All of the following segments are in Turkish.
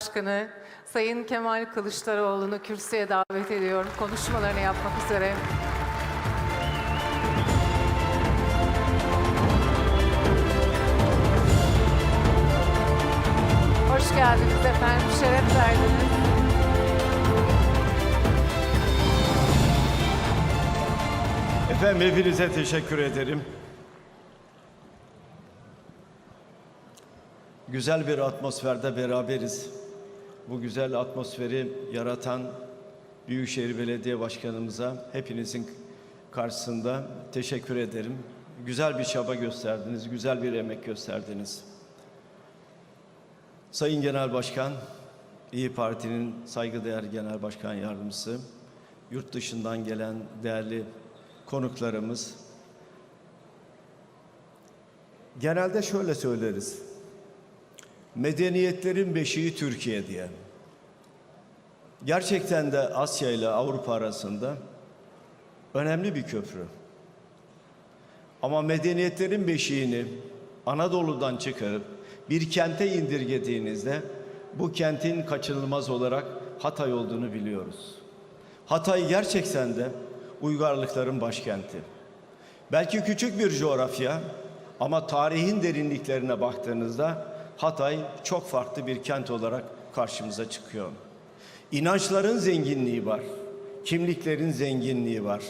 Başkanı Sayın Kemal Kılıçdaroğlu'nu kürsüye davet ediyorum konuşmalarını yapmak üzere. Hoş geldiniz efendim, şeref verdiniz. Efendim hepinize teşekkür ederim. Güzel bir atmosferde beraberiz. Bu güzel atmosferi yaratan Büyükşehir Belediye Başkanımıza hepinizin karşısında teşekkür ederim. Güzel bir çaba gösterdiniz, güzel bir emek gösterdiniz. Sayın Genel Başkan, İyi Parti'nin saygıdeğer Genel Başkan Yardımcısı, yurt dışından gelen değerli konuklarımız. Genelde şöyle söyleriz. Medeniyetlerin beşiği Türkiye diye. Gerçekten de Asya ile Avrupa arasında önemli bir köprü. Ama medeniyetlerin beşiğini Anadolu'dan çıkarıp bir kente indirgediğinizde bu kentin kaçınılmaz olarak Hatay olduğunu biliyoruz. Hatay gerçekten de uygarlıkların başkenti. Belki küçük bir coğrafya ama tarihin derinliklerine baktığınızda Hatay çok farklı bir kent olarak karşımıza çıkıyor. İnançların zenginliği var, kimliklerin zenginliği var,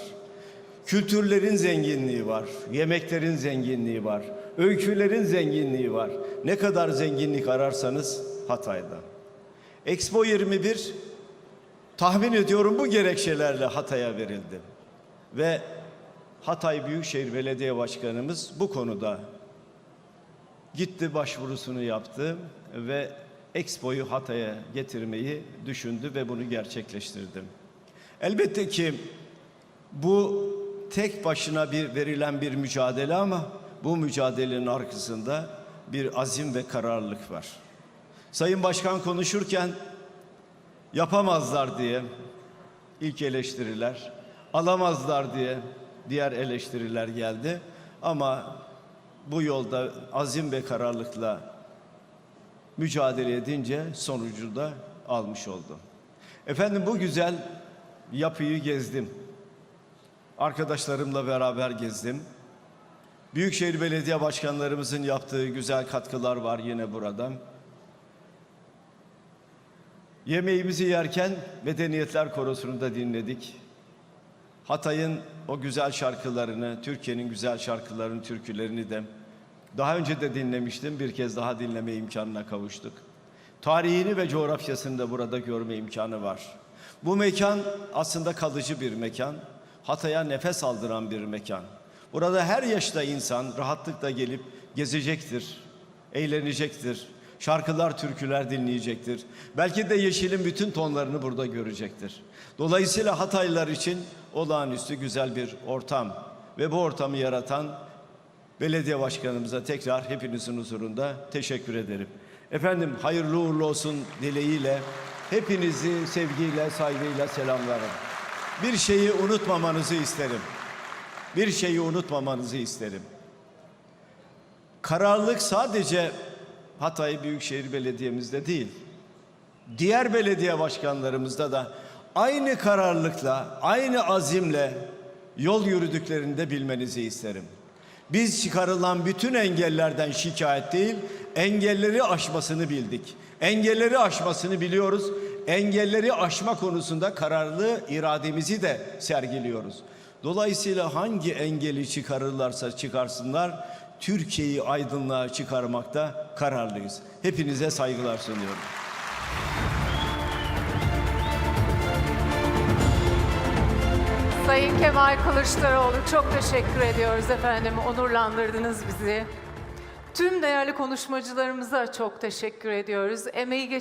kültürlerin zenginliği var, yemeklerin zenginliği var, öykülerin zenginliği var. Ne kadar zenginlik ararsanız Hatay'da. Expo 21 Tahmin ediyorum bu gerekçelerle Hatay'a verildi. Ve Hatay Büyükşehir Belediye Başkanımız bu konuda gitti başvurusunu yaptı ve Expo'yu Hatay'a getirmeyi düşündü ve bunu gerçekleştirdi. Elbette ki bu tek başına bir verilen bir mücadele ama bu mücadelenin arkasında bir azim ve kararlılık var. Sayın Başkan konuşurken yapamazlar diye ilk eleştiriler, alamazlar diye diğer eleştiriler geldi. Ama bu yolda azim ve kararlılıkla mücadele edince sonucu da almış oldu. Efendim bu güzel yapıyı gezdim. Arkadaşlarımla beraber gezdim. Büyükşehir Belediye Başkanlarımızın yaptığı güzel katkılar var yine burada. Yemeğimizi yerken Medeniyetler Korosu'nu da dinledik. Hatay'ın o güzel şarkılarını, Türkiye'nin güzel şarkılarını, türkülerini de daha önce de dinlemiştim. Bir kez daha dinleme imkanına kavuştuk. Tarihini ve coğrafyasını da burada görme imkanı var. Bu mekan aslında kalıcı bir mekan. Hatay'a nefes aldıran bir mekan. Burada her yaşta insan rahatlıkla gelip gezecektir, eğlenecektir. Şarkılar, türküler dinleyecektir. Belki de yeşilin bütün tonlarını burada görecektir. Dolayısıyla Hataylılar için olağanüstü güzel bir ortam ve bu ortamı yaratan belediye başkanımıza tekrar hepinizin huzurunda teşekkür ederim. Efendim hayırlı uğurlu olsun dileğiyle hepinizi sevgiyle, saygıyla selamlarım. Bir şeyi unutmamanızı isterim. Bir şeyi unutmamanızı isterim. Kararlılık sadece Hatay Büyükşehir Belediye'mizde değil, diğer belediye başkanlarımızda da aynı kararlılıkla, aynı azimle yol yürüdüklerini de bilmenizi isterim. Biz çıkarılan bütün engellerden şikayet değil, engelleri aşmasını bildik. Engelleri aşmasını biliyoruz. Engelleri aşma konusunda kararlı irademizi de sergiliyoruz. Dolayısıyla hangi engeli çıkarırlarsa çıkarsınlar, Türkiye'yi aydınlığa çıkarmakta kararlıyız. Hepinize saygılar sunuyorum. Sayın Kemal Kılıçdaroğlu çok teşekkür ediyoruz efendim. Onurlandırdınız bizi. Tüm değerli konuşmacılarımıza çok teşekkür ediyoruz. Emeği